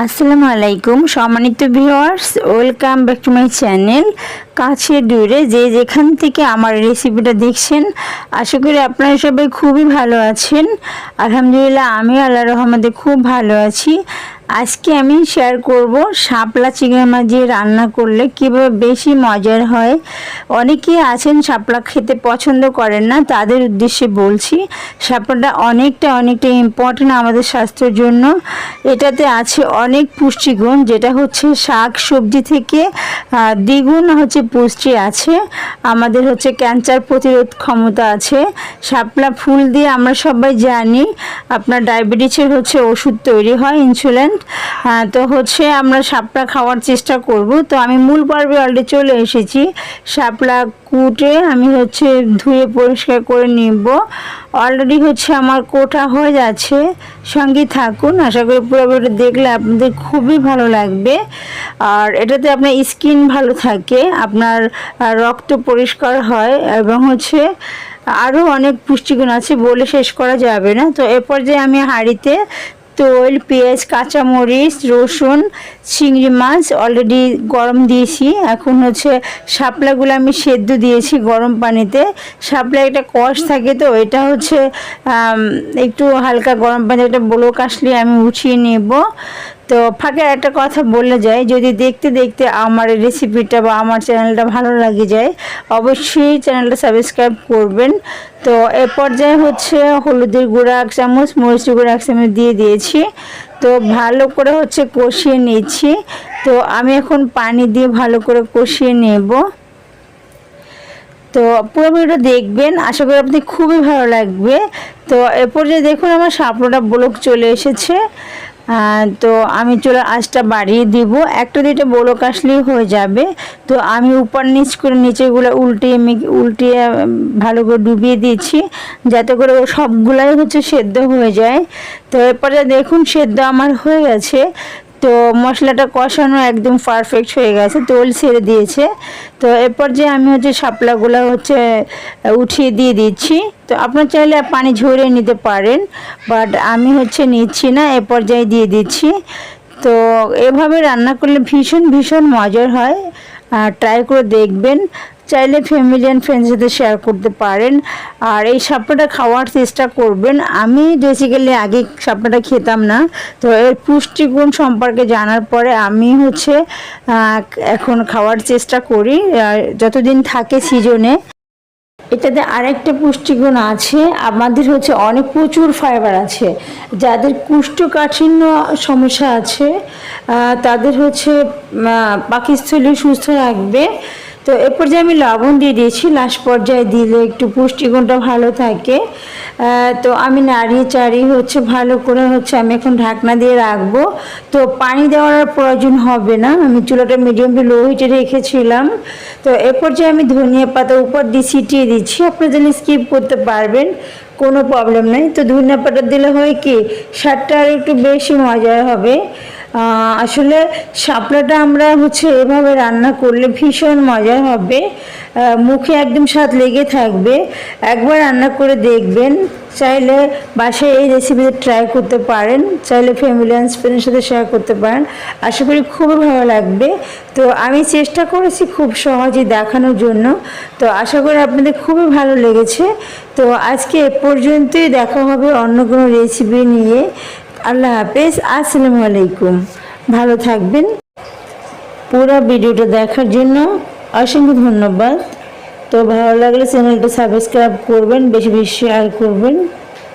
আসসালামু আলাইকুম, সম্মানিত viewers, welcome back to my channel. কাছে দূরে যে যেখান থেকে আমার রেসিপিটা দেখছেন, আশা করি আপনারা সবাই খুবই ভালো আছেন। আলহামদুলিল্লাহ আমি আল্লাহ রহমদে খুব ভালো আছি। আজকে আমি শেয়ার করব শাপলা চিংড়ি মাছ দিয়ে রান্না করলে কীভাবে বেশি মজার হয়। অনেকেই আছেন শাপলা খেতে পছন্দ করেন না, তাদের উদ্দেশ্যে বলছি, শাপলাটা অনেকটা অনেকটা ইম্পর্টেন্ট আমাদের স্বাস্থ্যের জন্য। এটাতে আছে অনেক পুষ্টিগুণ, যেটা হচ্ছে শাক সবজি থেকে দ্বিগুণ হচ্ছে পুষ্টি আছে। আমাদের হচ্ছে ক্যান্সার প্রতিরোধ ক্ষমতা আছে। শাপলা ফুল দিয়ে আমরা সবাই জানি, আপনার ডায়াবেটিসের হচ্ছে ওষুধ তৈরি হয় ইনসুলিন তো হচ্ছে আমরা শাপলা খাওয়ার চেষ্টা করব। তো আমি মূল পর্বে অলরেডি চলে এসেছি। শাপলা কুটে আমি হচ্ছে ধুয়ে পরিষ্কার করে নিব। অলরেডি হচ্ছে আমার কোটা হয়ে যাচ্ছে। সঙ্গে থাকুন, আশা করি পুরো ভিডিওটা দেখলে আপনাদের খুবই ভালো লাগবে। আর এটাতে আপনার স্কিন ভালো থাকে, আপনার রক্ত পরিষ্কার হয় এবং হচ্ছে আরও অনেক পুষ্টিগুণ আছে বলে শেষ করা যাবে না। তো এরপর যে আমি হাঁড়িতে তৈল, পেঁয়াজ, কাঁচামরিচ, রসুন, চিংড়ি মাছ অলরেডি গরম দিয়েছি। এখন হচ্ছে শাপলাগুলো আমি সেদ্ধ দিয়েছি গরম পানিতে। শাপলা একটা কষ থাকে তো, এটা হচ্ছে একটু হালকা গরম পানিতে একটা ব্লক আসলে আমি উঠিয়ে নেব। তো ফাঁকে একটা কথা বলে যায়, যদি দেখতে দেখতে আমার এই রেসিপিটা বা আমার চ্যানেলটা ভালো লাগে যায়, অবশ্যই চ্যানেলটা সাবস্ক্রাইব করবেন। তো এ পর্যায়ে হচ্ছে হলুদের গুঁড়া এক চামচ, মরিচের গুঁড়া এক চামচ দিয়ে দিয়েছি। তো ভালো করে হচ্ছে কষিয়ে নিয়েছি তো আমি এখন পানি দিয়ে ভালো করে কষিয়ে নেব। তো পুরো ভিডিওটা দেখবেন, আশা করি আপনি খুবই ভালো লাগবে। তো এরপর যে দেখুন আমার সাপড়াটা ব্লক চলে এসেছে। তো আমি চলে আঁচটা বাড়িয়ে দিব। একটা দুইটা বলো কাশলেই হয়ে যাবে। তো আমি উপর নিচ করে নিচেগুলো উল্টিয়ে উল্টিয়ে ভালো করে ডুবিয়ে দিয়েছি, যাতে করে সবগুলাই হচ্ছে সেদ্ধ হয়ে যায়। তো এরপরে দেখুন, সেদ্ধ আমার হয়ে গেছে। তো মশলাটা কষানো একদম পারফেক্ট হয়ে গেছে, তোল ছেড়ে দিয়েছে। তো এরপর যে আমি হচ্ছে শাপলাগুলো হচ্ছে উঠিয়ে দিয়ে দিচ্ছি। তো আপনার চাইলে পানি ঝরিয়ে নিতে পারেন বাট আমি হচ্ছে নিচ্ছি না, এ পর্যায়ে দিয়ে দিচ্ছি। তো এভাবে রান্না করলে ভীষণ ভীষণ মজার হয়। ট্রাই করে দেখবেন। চাইলে ফ্যামিলি অ্যান্ড ফ্রেন্ডসদের শেয়ার করতে পারেন। আর এই সাপটাটা খাওয়ার চেষ্টা করবেন। আমি বেসিক্যালি আগে সাপটা খেতাম না। তো এর পুষ্টিগুণ সম্পর্কে জানার পরে আমি হচ্ছে এখন খাওয়ার চেষ্টা করি। যতদিন থাকে সিজনে এটাতে আরেকটা পুষ্টিগুণ আছে। আমাদের হচ্ছে অনেক প্রচুর ফাইবার আছে। যাদের কুষ্ঠকাঠিন্য সমস্যা আছে তাদের হচ্ছে পাকিস্থলী সুস্থ রাখবে তো এরপর যে আমি লবণ দিয়ে দিয়েছি। লাস্ট পর্যায়ে দিলে একটু পুষ্টিগুণটা ভালো থাকে। তো আমি নাড়িয়ে চাড়িয়ে হচ্ছে ভালো করে হচ্ছে আমি এখন ঢাকনা দিয়ে রাখব। তো পানি দেওয়ার প্রয়োজন হবে না। আমি চুলাটা মিডিয়াম টু লো হিটে রেখেছিলাম। তো এরপর যে আমি ধনিয়া পাতা উপর দিয়ে ছিটিয়ে দিচ্ছি। আপনি যদি স্কিপ করতে পারবেন, কোনো প্রবলেম নেই। তো ধনিয়া পাতা দিলে হয় কি, স্বাদটা আর একটু বেশি মজার হবে। আসলে শাপলাটা আমরা হচ্ছে এভাবে রান্না করলে ভীষণ মজা হবে। মুখে একদম স্বাদ লেগে থাকবে। একবার রান্না করে দেখবেন। চাইলে বাসায় এই রেসিপিতে ট্রাই করতে পারেন। চাইলে ফ্যামিলি অ্যান্ড ফ্রেন্ডের সাথে শেয়ার করতে পারেন। আশা করি খুবই ভালো লাগবে। তো আমি চেষ্টা করেছি খুব সহজে দেখানোর জন্য। তো আশা করি আপনাদের খুবই ভালো লেগেছে। তো আজকে এ পর্যন্তই দেখা হবে অন্য কোনো রেসিপি নিয়ে। আল্লাহ হাফেজ, আসসালামু আলাইকুম। ভালো থাকবেন। পুরো ভিডিওটা দেখার জন্য অসংখ্য ধন্যবাদ। তো ভালো লাগলে চ্যানেলটা সাবস্ক্রাইব করবেন, বেশি বেশি শেয়ার করবেন।